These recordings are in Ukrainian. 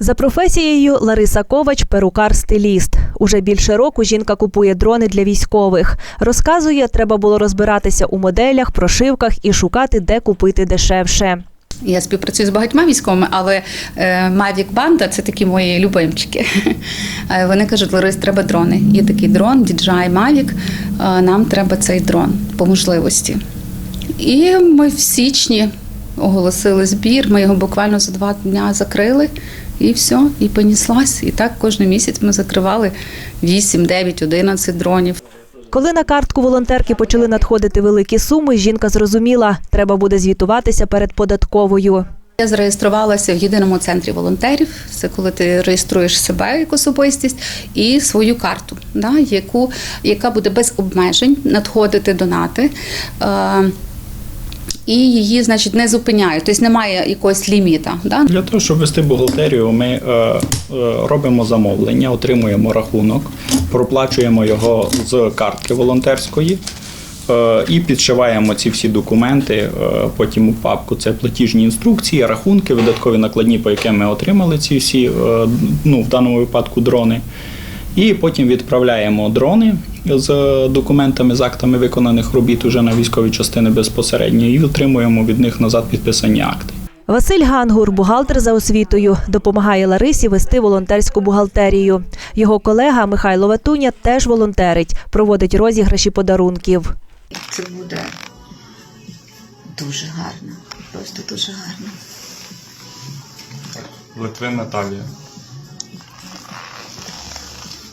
За професією Лариса Ковач перукар-стиліст. Уже більше року жінка купує дрони для військових. Розказує, треба було розбиратися у моделях, прошивках і шукати, де купити дешевше. Я співпрацюю з багатьма військовими, але е, Mavic Banda – це такі мої любимчики. Е, Вони кажуть, Ларис, треба дрони. Є такий дрон, DJI Mavic, е, нам треба цей дрон по можливості. І ми в січні оголосили збір, ми його буквально за два дні закрили, і все, і поніслась. І так кожен місяць ми закривали 8, 9, 11 дронів. Коли на картку волонтерки почали надходити великі суми, жінка зрозуміла, треба буде звітуватися перед податковою. Я зареєструвалася в єдиному центрі волонтерів. Це коли ти реєструєш себе як особистість і свою карту, да, яку, яка буде без обмежень надходити донати. Е, і її, значить, не зупиняють, тобто немає якогось ліміта. Да? Для того, щоб вести бухгалтерію, ми е, е, робимо замовлення, отримуємо рахунок, проплачуємо його з картки волонтерської е, і підшиваємо ці всі документи. е, потім у папку це платіжні інструкції, рахунки, видаткові накладні, по яким ми отримали ці всі, ну в даному випадку дрони. І потім відправляємо дрони з документами, з актами виконаних робіт уже на військові частини безпосередньо і отримуємо від них назад підписані акти. Василь Гангур, бухгалтер за освітою, допомагає Ларисі вести волонтерську бухгалтерію. Його колега Михайло Ватуня теж волонтерить, проводить розіграші подарунків. Це буде дуже гарно, просто дуже гарно. Литвин Наталія.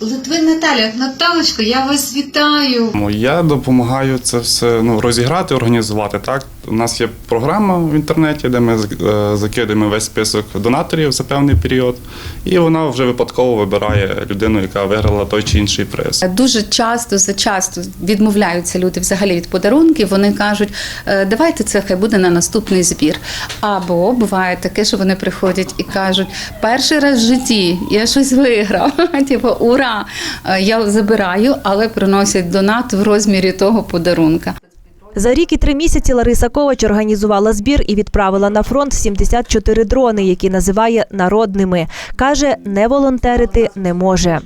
Литвин Наталя, Наталочко, я вас вітаю. Я допомагаю це все ну, розіграти, організувати. Так, у нас є програма в інтернеті, де ми е, закидуємо весь список донаторів за певний період, і вона вже випадково вибирає людину, яка виграла той чи інший приз. Дуже часто, зачасто відмовляються люди взагалі від подарунків. Вони кажуть, «Е, давайте це хай буде на наступний збір. Або буває таке, що вони приходять і кажуть, перший раз в житті я щось виграв. Типу, ура! Е, Я забираю, але приносять донат в розмірі того подарунка. За рік і три місяці Лариса Ковач організувала збір і відправила на фронт 74 дрони, які називає народними. Каже, не волонтерити не може.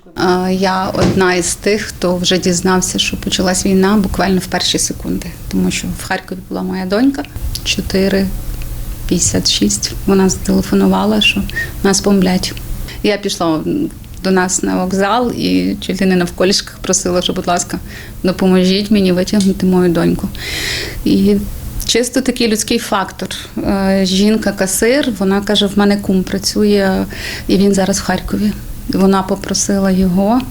Я одна із тих, хто вже дізнався, що почалась війна буквально в перші секунди, тому що в Харкові була моя донька 4,56. Вона зателефонувала, що нас бомблять. Я пішла до нас на вокзал і чуть ли не навколішках просила, що, будь ласка, допоможіть мені витягнути мою доньку. І чисто такий людський фактор. Е, Жінка-касир, вона каже: в мене кум працює, і він зараз в Харкові. Вона попросила його,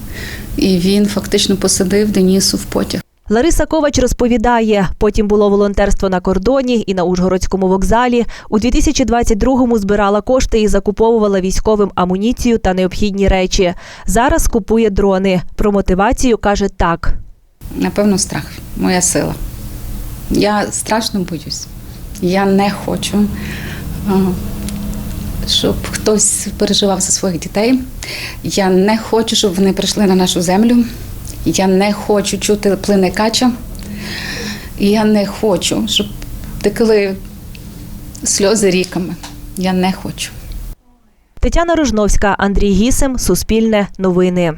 і він фактично посадив Денісу в потяг. Лариса Ковач розповідає, потім було волонтерство на кордоні і на Ужгородському вокзалі. У 2022-му збирала кошти і закуповувала військовим амуніцію та необхідні речі. Зараз купує дрони. Про мотивацію каже так. Напевно, страх, моя сила. Я страшно боюсь. Я не хочу, щоб хтось переживав за своїх дітей. Я не хочу, щоб вони прийшли на нашу землю. Я не хочу чути плиникача. Я не хочу, щоб текли сльози ріками. Я не хочу. Тетяна Рожновська, Андрій Гісем, Суспільне, Новини.